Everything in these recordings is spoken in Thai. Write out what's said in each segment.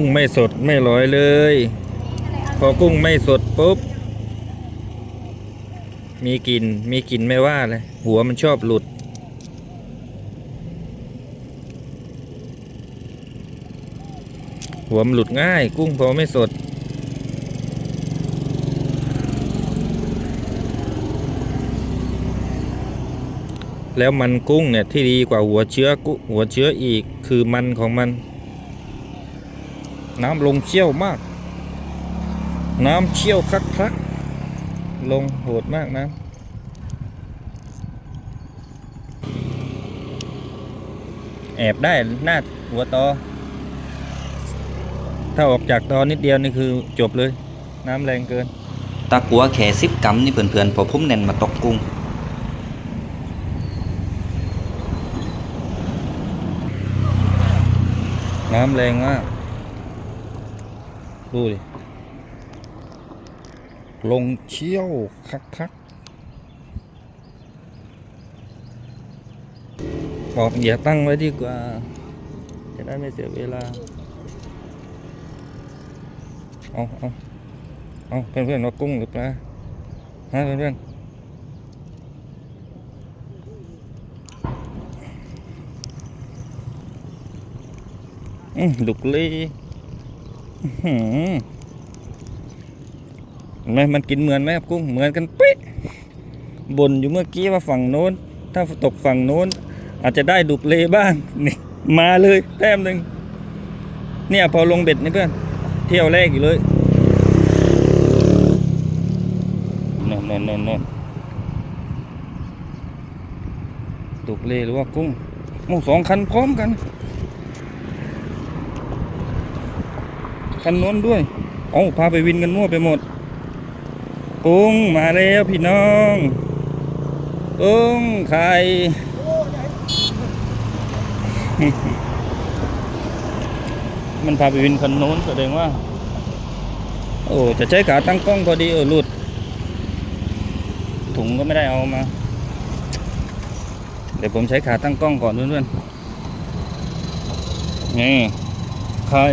กุ้งไม่สดไม่ลอยเลย พอกุ้งไม่สดปุ๊บ มีกลิ่นมีกลิ่นไม่ว่าเลย หัวมันชอบหลุด หัวมันหลุดง่าย กุ้งพอไม่สดแล้วมันกุ้งเนี่ยที่ดีกว่าหัวเชื้อกุหัวเชื้ออีกคือมันของมัน น้ำลงเชี่ยวมาก น้ำเชี่ยวคักคักๆลงโหดมากน้ำแอบได้หน้าหัวตอ ถ้าออกจากตอนิดเดียวนี่คือจบเลย น้ำแรงเกิน ตะกัวแค่สิบกำนี่เพื่อนๆพอพุ่มแน่นมาตกกุ้งน้ำแรงมาก ดูดิ ลงเชี่ยว คักคักๆบอกอย่าตั้งไว้ดีกว่า จะได้ไม่เสียเวลา เอาเอาเอาเพื่อนเพื่อนๆว่ากุ้งหรือปลาฮะเพื่อนเพื่อนๆอืมดุกเลย ไหมมันกินเหมือนไหมครับกุ้งเหมือนกันเป๊ะบนอยู่เมื่อกี้ว่าฝั่งโน้น ถ้าตกฝั่งโน้น อาจจะได้ดุกเลบ้างนี่มาเลยแต้มหนึ่งเนี่ยพอลงเบ็ดนี่เพื่อนเที่ยวแรกอยู่เลยเน่นเน่นเน่นเน่นดุกเลหรือว่ากุ้งโอ้สองคันพร้อมกัน คันโน้นด้วย เอ้าพาไปวินกันมั่วไปหมดกุ้งมาแล้วพี่น้องกุ้งไข่มันพาไปวินคันโน้นแสดงว่า โอ้จะใช้ขาตั้งกล้องพอดีเออหลุด ถุงก็ไม่ได้เอามา เดี๋ยวผมใช้ขาตั้งกล้องก่อนเพื่อนๆนี่ไข่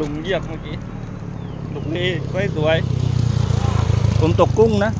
ลุงเหยียบเมื่อกี้ลุงนี่สวยสวย ผมตกกุ้งนะ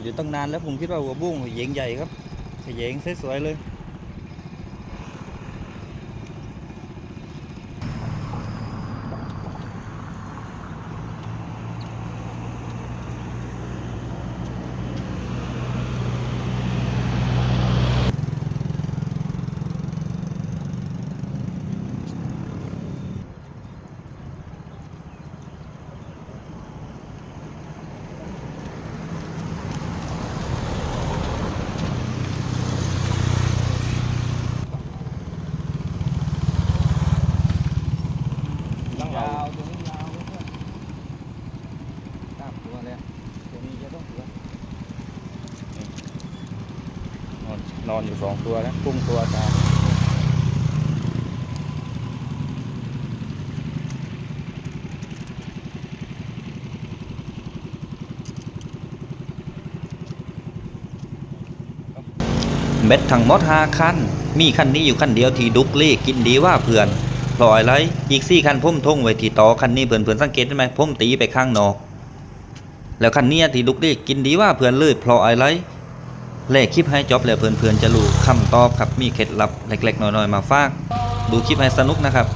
ออกอยู่ตั้งนานแล้วผมคิดว่าหัวบุ้งเหยงใหญ่ครับเหยงสวยๆเลย อนอยู่สองตัวนะกุ้งตัวตายเม็ดทั้งหมดห้าคันมีคันนี้อยู่คันเดียวทีดุกลี่กินดีว่าเพื่อนพลอยไรอีกสี่คันพุ่มท่งไว้ทีต่อคันนี้เพื่อนเพื่อนสังเกตได้ไหมพุ่มตีไปข้างนอก แล้วคันนี้ทีดุกลี่กินดีว่าเพื่อนเลยพลอยไร เลขคลิปให้จบแล้วเพื่อนๆจะรู้คำตอบครับมีเคล็ดลับเล็กๆน้อยๆมาฝาก ดูคลิปให้สนุกนะครับ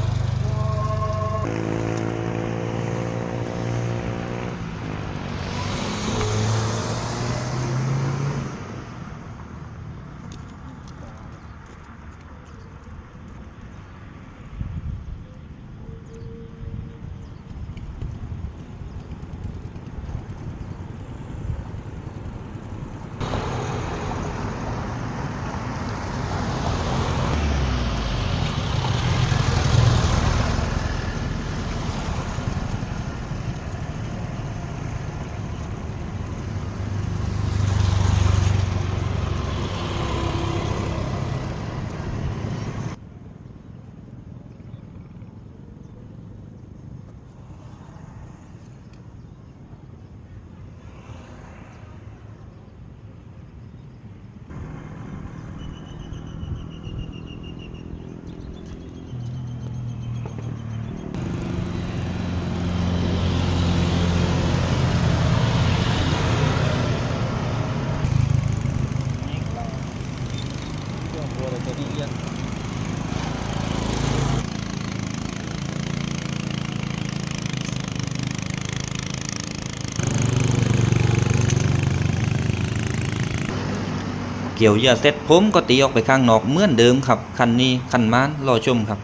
เกี่ยวเยื่อเสร็จผมก็ตีออกไปข้างนอกเหมือนเดิมครับคันนี้คันม้านรอชมครับ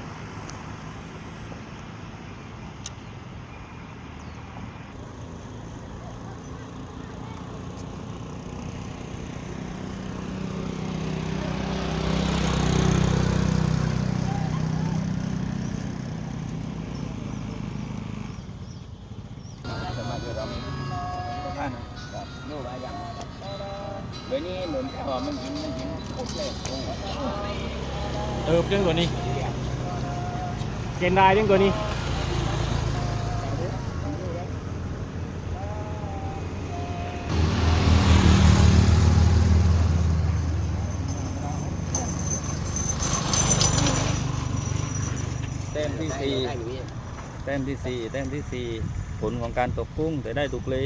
เดี๋ยว นี้เหมือนแต่ว่ามันยิงมันยิงโคตรเลยโอ้โหเติบเรื่องตัวนี้เกณฑ์ได้เรื่องตัวนี้แต้มที่สี่ได้อยู่พี่แต้มที่สี่แต้มที่สี่ผลของการตกกุ้งแต่ได้ดุกเล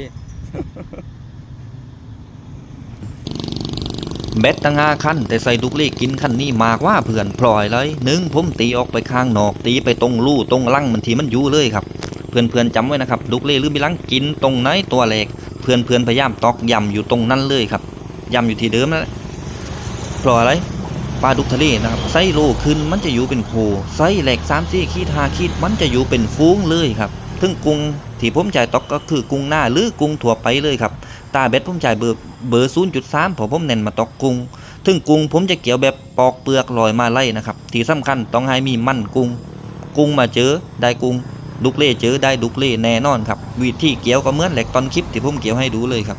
เบ็ดตั้งห้าคันแต่ใส่ดุกเล่กินคันนี้มากว่าเพื่อนพลอยเลยหนึ่งผมตีออกไปข้างนอกตีไปตรงลู่ตรงลั่งมันทีมันอยู่เลยครับ เพื่อนเพื่อนๆจำไว้นะครับดุกเล่หรือมิลังกินตรงไหนตัวแหลกเพื่อนเพื่อนๆพยายามตอกย้ำอยู่ตรงนั้นเลยครับย้ำอยู่ที่เดิมนั่นแหละพลอยอะไรปลาดุกทะเลนะครับไซโลขึ้นมันจะอยู่เป็นโคไซแหลกสามสี่ขีดหาขีดมันจะอยู่เป็นฟูงเลยครับถึงกุ้งที่ผมจ่ายตอกก็คือกุ้งหน้าหรือกุ้งถั่วไปเลยครับตาเบ็ดผมจ่ายเบอร์ เบอร์ศูนย์จุดสามผมเน้นมาตอกกุ้งถึงกุ้งผมจะเกี่ยวแบบปอกเปลือกลอยมาไล่นะครับที่สำคัญต้องให้มีมั่นกุ้งกุ้งมาเจอได้กุ้งดุกเล่เจอได้ดุกเล่แน่นอนครับวิธีเกี่ยวก็เหมือนแหลกตอนคลิปที่ผมเกี่ยวให้ดูเลยครับ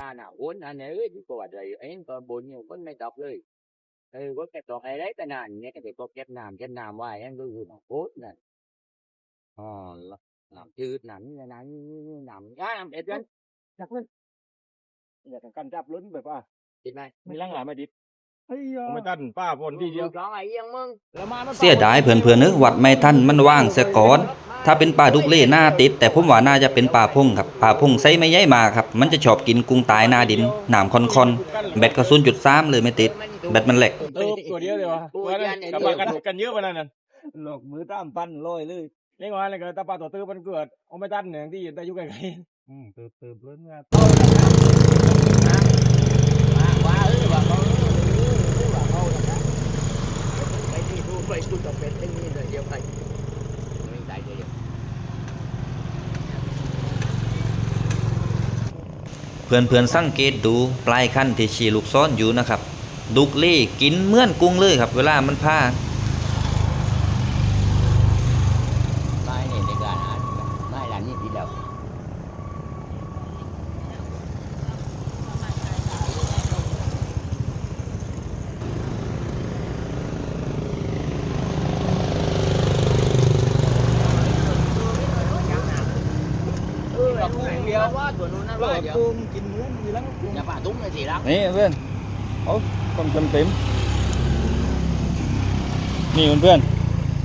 ta nào uốn anh ấy chứ cô rồi ấy có bốn nhiều con mày đọc rồi ừ có cái đọc ấy đấy cái nào nghe cái có cái làm cái nào ngoài em tôi gửi một cốt này ờ làm chữ nắn nắn nằm á làm để chân จักเลยอยากกั นจับล้นแบบว่า thịt này มีร่างหลายมาดิบผมไม่ตันป้าบนทีเดียว có ấy yên mưng แล้วมามันเสียดายเพื่อนเพื่อนๆเนอะวัดไม่ทันมันว่างเสียก่อน ถ้าเป็นปลาดุกเล่หน้าติด แต่ผมว่าน่าจะเป็นปลาพุ่งครับปลาพุ่งไซส์ไม่ใหญ่มากครับ มันจะชอบกินกุ้งตายหน้าดินหนามคอนๆแบตก็ศูนย์จุดสามเลยไม่ติด แบตมันเหล็กเติบตัวเดียวเลยวะโอ้ยว่าแล้วยันไอ้กลับนี่มากันกันเยอะไปนั่นน่ะหลอกมือตามปั้นลอยเลยเรียกว่าอะไรกันตาปลาตัวตื้อมันเกิดเอาไม่ตันเนี่ยที่ได้อยู่ไกล อืมเติบเติบล้นงา quá quá ừ bà con ừ bà con là đó mấy đi thu mấy thu tập bên bên rồi nhiều phải mình tại vậy เพื่อนเพื่อนสังเกตดูปลายคันที่ฉีลูกซ้อนอยู่นะครับ ดุกเล่กินเหมือนกุ้งเลยครับ เวลามันพา rồi cơm chín muỗng gì lắm nhà bà đúng này gì lắm nè bên ôi con chân tím นี่เพื่อน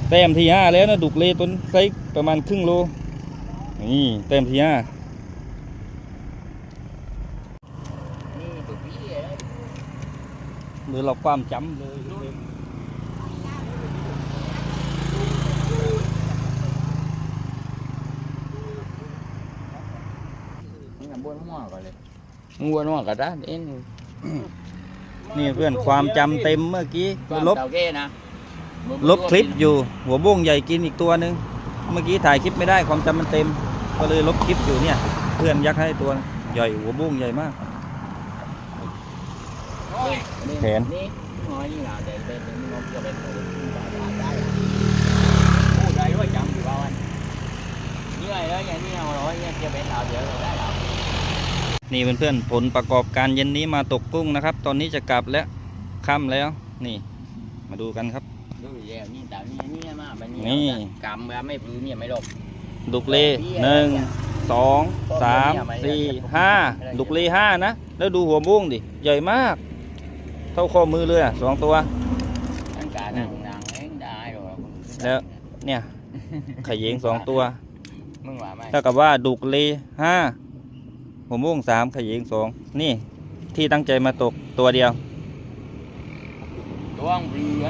เต็มที่ห้าแล้วนะดุกเลต้นไซประมาณครึ่งโลนี่เต็มที่ห้าหรือเราความจำเลย วนมั่วก่อนเลยบ้วนมั่วก็ได้เอ็นนี่เพื่อนความจำเต็มเมื่อกี้ความลบเต่าแก่นะลบคลิปอยู่ หัวโบ้งใหญ่กินอีกตัวหนึ่งเมื่อกี้ถ่ายคลิปไม่ได้ความจำมันเต็ม ก็เลยลบคลิปอยู่เนี่ย เพื่อนยักษ์ให้ตัวใหญ่หัวโบ้งใหญ่มาก แขน นี่น้อยนี่นะเด็กเด็กนี่มันจะเป็นตัวที่ว่าได้พูดได้ด้วยจำอยู่ว่าวันนี่ไงแล้วอย่างนี้เอาร้อยเนี่ยจะเป็นเราเดี๋ยวเราได้เรา นี่เพื่อนๆผลประกอบการเย็นนี้มาตกกุ้งนะครับ ตอนนี้จะกลับแล้วค่ำแล้วนี่มาดูกันครับดูแล้วนี่แต่นี่นี่มาบันนี่นี้กำแบบไม่พื้นเนี่ยไม่ลบดุกเลหนึ่งสองสามสี่ห้าดุกเลห้านะ แล้วดูหัวโบ้งดิ ใหญ่มาก เท่าข้อมือเลยอะสองตัวทั้งการนั่งนั่งเองได้หรอกแล้วเนี่ยไข่เยงสองตัวมึงว่าไหมเท่ากับว่าดุกเลห้า หัวม่วงสามขยิงสองนี่ที่ตั้งใจมาตกตัวเดียวตัวงเรือ